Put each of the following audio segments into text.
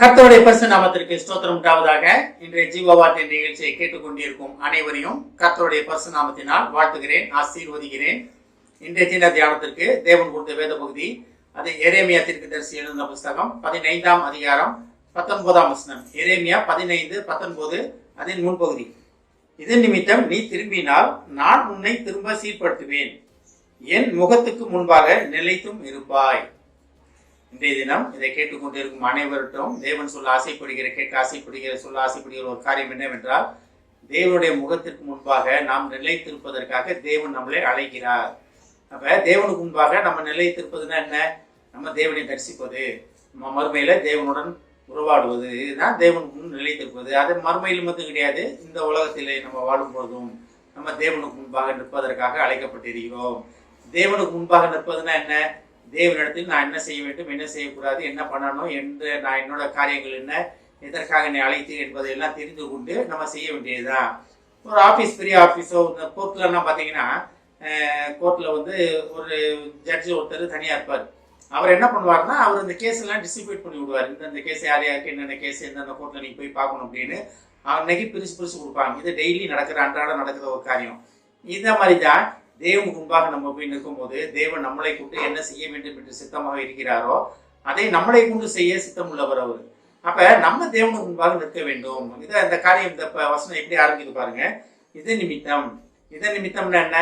கர்த்தருடைய பரிசு நாமத்திற்கு ஸ்தோத்திரம் உண்டாவதாக. இன்றைய ஜீவவாத்திய நிகழ்ச்சியை கேட்டுக்கொண்டிருக்கும் அனைவரையும் கர்த்தருடைய பரிசு நாமத்தினால் வாழ்த்துகிறேன் ஆசீர்வதிக்கிறேன். இன்றைய தின தியானத்திற்கு தேவன் கொடுத்த வேத பகுதி அது எரேமியா திருக்கு தரிசி எழுந்த புஸ்தகம் பதினைந்தாம் அதிகாரம் பத்தொன்பதாம் வசனம். எரேமியா பதினைந்து பத்தொன்பது அதன் முன்பகுதி. இது நிமித்தம் நீ திரும்பினால் நான் உன்னை திரும்ப சீர்படுத்துவேன். என் முகத்துக்கு முன்பாக நிலைத்தும் இருப்பாய். இன்றைய தினம் இதை கேட்டுக்கொண்டிருக்கும் அனைவருக்கும் தேவன் சொல்ல ஆசைப்படுகிற கேட்க ஆசைப்படுகிற சொல்ல ஆசைப்படுகிற ஒரு காரியம் என்னவென்றால் தேவனுடைய முகத்திற்கு முன்பாக நாம் நிலைத்திருப்பதற்காக தேவன் நம்மளை அழைக்கிறார். அப்ப தேவனுக்கு முன்பாக நம்ம நிலைத்திருப்பதுன்னா என்ன? நம்ம தேவனை தரிசிப்பது. நம்ம மறுமையில தேவனுடன் உறவாடுவது. இதுதான் தேவனுக்கு முன் நிலைத்திருப்பது. அது மறுமையில் மட்டும் கிடையாது. இந்த உலகத்திலே நம்ம வாழும் போதும் நம்ம தேவனுக்கு முன்பாக நிற்பதற்காக அழைக்கப்பட்டிருக்கிறோம். தேவனுக்கு முன்பாக நிற்பதுன்னா என்ன? தேவனிடத்தில் நான் என்ன செய்ய வேண்டும் என்ன செய்யக்கூடாது என்ன பண்ணணும் என்று நான் என்னோட காரியங்கள் என்ன எதற்காக என்னை அழைத்தேன் என்பதை எல்லாம் தெரிந்து கொண்டு நம்ம செய்ய வேண்டியதுதான் ஒரு ஆஃபீஸ் பெரிய ஆஃபீஸோ இந்த கோர்ட்லலாம் பார்த்தீங்கன்னா கோர்ட்டில் வந்து ஒரு ஜட்ஜி ஒருத்தர் தனியாக இருப்பார். அவர் என்ன பண்ணுவார்னா அவர் இந்த கேஸ் எல்லாம் டிஸ்ட்ரிபியூட் பண்ணி விடுவார். இந்தந்த கேஸ் யார் யாருக்கு என்னென்ன கேஸ் எந்தெந்த கோர்ட்டில் நீங்கள் போய் பார்க்கணும் அப்படின்னு அன்னைக்கு பிரிச்சு பிரிச்சு கொடுப்பாங்க. இது டெய்லி நடக்கிற அன்றாடம் நடக்கிற ஒரு காரியம். இந்த மாதிரி தான் தேவனுக்கு முன்பாக நம்ம போய் நிற்கும் போது தேவன் நம்மளை கொண்டு என்ன செய்ய வேண்டும் என்று சித்தமாக இருக்கிறாரோ அதை நம்மளை கொண்டு செய்ய சித்தம் உள்ளவர் அவர். அப்ப நம்ம தேவனுக்கு முன்பாக நிற்க வேண்டும். இதை இந்த காரியம் இந்த வசனம் எப்படி ஆரம்பிக்குது பாருங்க. இது நிமித்தம். இதன் நிமித்தம்னா என்ன?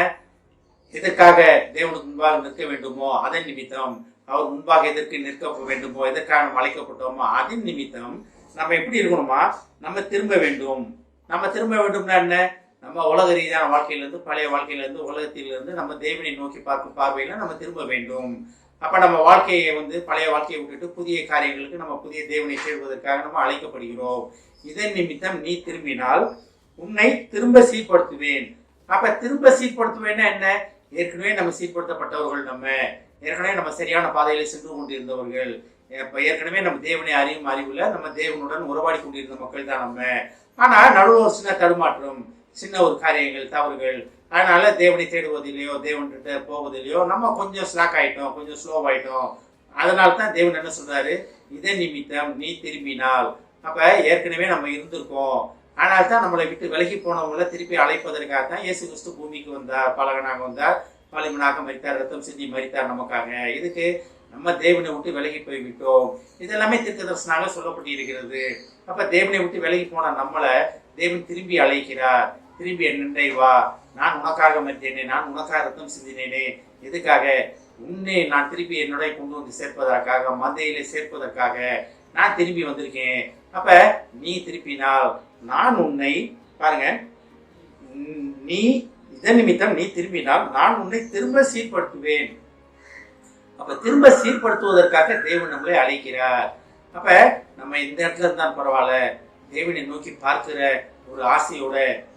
எதற்காக தேவனுக்கு முன்பாக நிற்க வேண்டுமோ அதன் நிமித்தம். அவர் முன்பாக எதற்கு நிற்க வேண்டுமோ எதற்காக நம்ம அழைக்கப்பட்டோமோ அதன் நிமித்தம். நம்ம எப்படி இருக்கணுமா? நம்ம திரும்ப வேண்டும். நம்ம திரும்ப வேண்டும்னா என்ன? நம்ம உலக ரீதியான வாழ்க்கையிலேருந்து பழைய வாழ்க்கையிலேருந்து உலகத்திலிருந்து நம்ம தேவனை நோக்கி பார்க்கும் பார்வையில் நம்ம திரும்ப வேண்டும். அப்போ நம்ம வாழ்க்கையை வந்து பழைய வாழ்க்கையை விட்டுட்டு புதிய காரியங்களுக்கு நம்ம புதிய தேவனை தேடுவதற்காக நம்ம அழைக்கப்படுகிறோம். இதன் நிமித்தம் நீ திரும்பினால் உன்னை திரும்ப சீர்படுத்துவேன். அப்போ திரும்ப சீர்படுத்துவேன்னா என்ன? ஏற்கனவே நம்ம சீர்படுத்தப்பட்டவர்கள் நம்ம. ஏற்கனவே நம்ம சரியான பாதையில் சென்று கொண்டிருந்தவர்கள். இப்போ ஏற்கனவே நம்ம தேவனை அறியும் அறிவில் நம்ம தேவனுடன் உறவாடி கொண்டிருந்த மக்கள் தான் நம்ம. ஆனால் நடுவில் ஒரு சின்ன தடுமாற்றம். சின்ன ஒரு காரியங்கள் தவறுகள். அதனால தேவனை தேடுவதில்லையோ தேவன்கிட்ட போவதில்லையோ நம்ம கொஞ்சம் ஸ்லாக் ஆகிட்டோம் கொஞ்சம் ஸ்லோவாயிட்டோம் அதனால தான் தேவன் என்ன சொல்றாரு? இதே நிமித்தம் நீ திரும்பினால். அப்போ ஏற்கனவே நம்ம இருந்திருக்கோம். ஆனால் தான் நம்மளை விட்டு விலகி போனவங்கள திருப்பி அழைப்பதற்காக தான் இயேசு கிறிஸ்து பூமிக்கு வந்தார் பலகனாக வந்தார். பலிமனாக மறித்தார் ரத்தம் செஞ்சு மறித்தார் நமக்காக. இதுக்கு நம்ம தேவனை விட்டு விலகி போய் விட்டோம் இதெல்லாமே திருக்கதர்சனாக சொல்லப்பட்டு இருக்கிறது அப்ப தேவனை விட்டு விலகி போன நம்மளை தேவன் திரும்பி அழைக்கிறார். திரும்பி என்னை வா. நான் உனக்காக மறித்தேனே. நான் உனக்காக ரத்தம் சிந்தினேனே. எதுக்காக? உன்னை நான் திருப்பி என்னுடைய கொண்டு வந்து சேர்ப்பதற்காக மந்தையிலே சேர்ப்பதற்காக நான் திரும்பி வந்திருக்கேன். அப்ப நீ திருப்பினால் நான் உன்னை பாருங்க. நீ இதன் நிமித்தம் நீ திரும்பினால் நான் உன்னை திரும்ப சீர்படுத்துவேன். அப்ப திரும்ப சீர்படுத்துவதற்காக தேவன் நம்மளை அழைக்கிறார். அப்ப நம்ம இந்த இடத்துல இருந்தால் பரவாயில்ல. தேவனை நோக்கி பார்க்கிற ஒரு ஆசையோட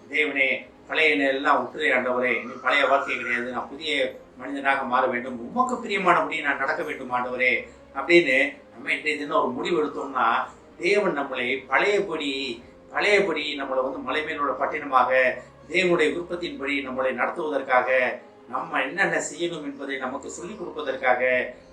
தேவனே பழைய எல்லாம் உற்று ஆண்டவரே. நீ பழைய வாழ்க்கை கிடையாது. நான் புதிய மனிதனாக மாற வேண்டும். உமக்கு பிரியமானபடி நான் நடக்க வேண்டும் ஆண்டவரே. அப்படின்னு நம்ம இன்றைய தினம் ஒரு முடிவு எடுத்தோம்னா தேவன் நம்மளை பழையபடி பழையபடி நம்மளை வந்து மலை மேலோட பட்டினமாக தேவனுடைய விருப்பத்தின்படி நம்மளை நடத்துவதற்காக நம்ம என்னென்ன செய்யணும் என்பதை நமக்கு சொல்லிக் கொடுப்பதற்காக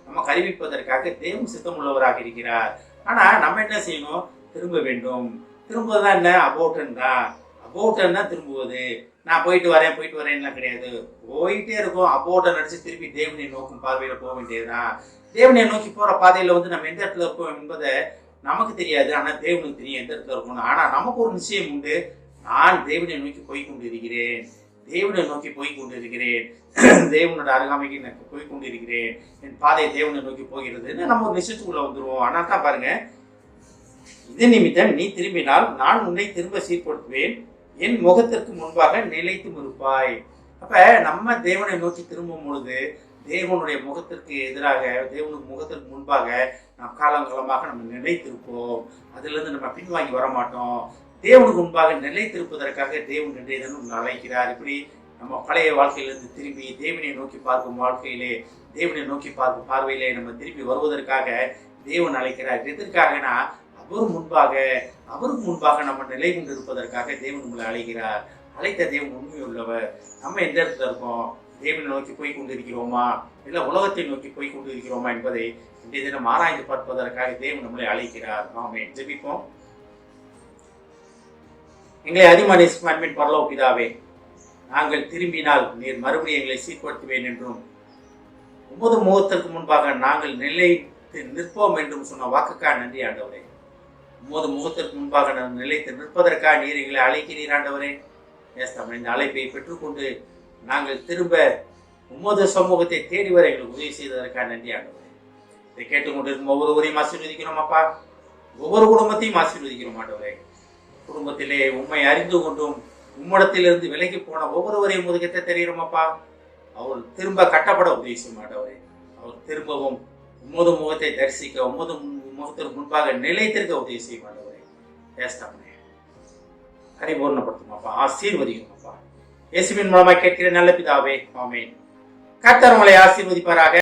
நமக்கு அறிவிப்பதற்காக தெய்வம் சித்தம் உள்ளவராக இருக்கிறார். ஆனால் நம்ம என்ன செய்யணும்? திரும்ப வேண்டும். திரும்புவதுதான் என்ன? அபோட்டன் தான். அபோட்டன் தான் திரும்புவது. நான் போயிட்டு வரேன் போயிட்டு வரேன்லாம் கிடையாது. போயிட்டே இருக்கும். அபோட்டன் அடித்து திருப்பி தேவனை நோக்கும் பார்வையில் போக வேண்டியதுதான். தேவனை நோக்கி போகிற பாதையில் வந்து நம்ம எந்த இடத்துல இருக்கோம் என்பதை நமக்கு தெரியாது. ஆனால் தேவனுக்கு தெரியும் எந்த இடத்துல இருக்கணும் ஆனால் நமக்கு ஒரு நிச்சயம் உண்டு. நான் தேவனை நோக்கி போய் கொண்டிருக்கிறேன். தேவனை நோக்கி போய் கொண்டிருக்கிறேன் தேவனோட அருகாமைக்கு எனக்கு போய் கொண்டிருக்கிறேன் என் பாதை தேவனை நோக்கி போகிறதுன்னு நம்ம ஒரு நிச்சயத்துக்குள்ள வந்துருவோம். ஆனால் தான் பாருங்க இது நிமித்தம் நீ திரும்பினால் நான் உன்னை திரும்ப சீர்படுத்துவேன். என் முகத்திற்கு முன்பாக நிலைத்து இருப்பாய். அப்ப நம்ம தேவனை நோக்கி திரும்பும் பொழுது தேவனுடைய முகத்திற்கு எதிராக தேவனுக்கு முகத்திற்கு முன்பாக நாம் காலங்காலமாக நம்ம நிலைத்திருப்போம். அதுலேருந்து நம்ம பின்வாங்கி வர மாட்டோம் தேவனுக்கு முன்பாக நிலைத்திருப்பதற்காக தேவன் இன்றைய தினம் அழைக்கிறார்? இப்படி நம்ம பழைய வாழ்க்கையிலிருந்து திரும்பி தேவனை நோக்கி பார்க்கும் வாழ்க்கையிலே தேவனை நோக்கி பார்க்கும் பார்வையிலே நம்ம திரும்பி வருவதற்காக தேவன் அழைக்கிறார். எதற்காகனா அவர் முன்பாக அவருக்கு முன்பாக நம்ம நிலை கொண்டு இருப்பதற்காக தேவன் உங்களை அழைக்கிறார். அழைத்த தேவன் உண்மை உள்ளவர் நம்ம எந்த இடத்துல இருக்கோம்? தேவனை நோக்கி போய் கொண்டிருக்கிறோமா? இல்லை உலகத்தை நோக்கி போய் கொண்டிருக்கிறோமா என்பதை இன்றைய தினம் ஆராய்ந்து பார்ப்பதற்காக தேவன் நம்மளை அழைக்கிறார். ஆமே ஜெபிப்போம். எங்களை அதிமனிஸ் அன்பின் பரலோ பிதாவே நாங்கள் திரும்பினால் நீர் மறுபடியும் எங்களை சீர்படுத்துவேன் என்றும் ஒன்பது முகத்திற்கு முன்பாக நாங்கள் நிலைத்து நிற்போம் என்றும் சொன்ன வாக்குக்காக நன்றி ஆண்டவரே. ஒன்பது முகத்திற்கு முன்பாக நான் நிலைத்து நிற்பதற்காக நீர் எங்களை அழைக்கிறீர் ஆண்டவரே. ஏஸ்தாம் இந்த அழைப்பை பெற்றுக்கொண்டு நாங்கள் திரும்ப உமது சமூகத்தை தேடி வர எங்களுக்கு உதவி செய்ததற்காக நன்றி ஆண்டவரே. இதை கேட்டுக்கொண்டிருக்கும் ஒவ்வொருவரையும் ஆசீர்வதிக்கிறோம் அப்பா. ஒவ்வொரு குடும்பத்தையும் ஆசீர்வதிக்கிறோம் ஆண்டவரே. குடும்பத்திலே உண்மை அறிந்து கொண்டும் உம்மிடத்திலிருந்து விலகி போன ஒவ்வொருவரையும் முதுகிட்ட தெரிகிறோம் அவர் திரும்ப கட்டப்பட உதவி செய்ய மாட்டவரே. அவர் திரும்பவும் உமது முகத்தை தரிசிக்க உமது முகத்திற்கு முன்பாக நிலைத்திருக்க உதவி செய்ய மாட்டவரே ஏஸ்தாமனே பரிபூர்ணப்படுத்தும் அப்பா இயேசுவின் மூலமாக கேட்கிற நல்ல பிதாவே ஆமென். கர்த்தர் உங்களை ஆசீர்வதிப்பாராக.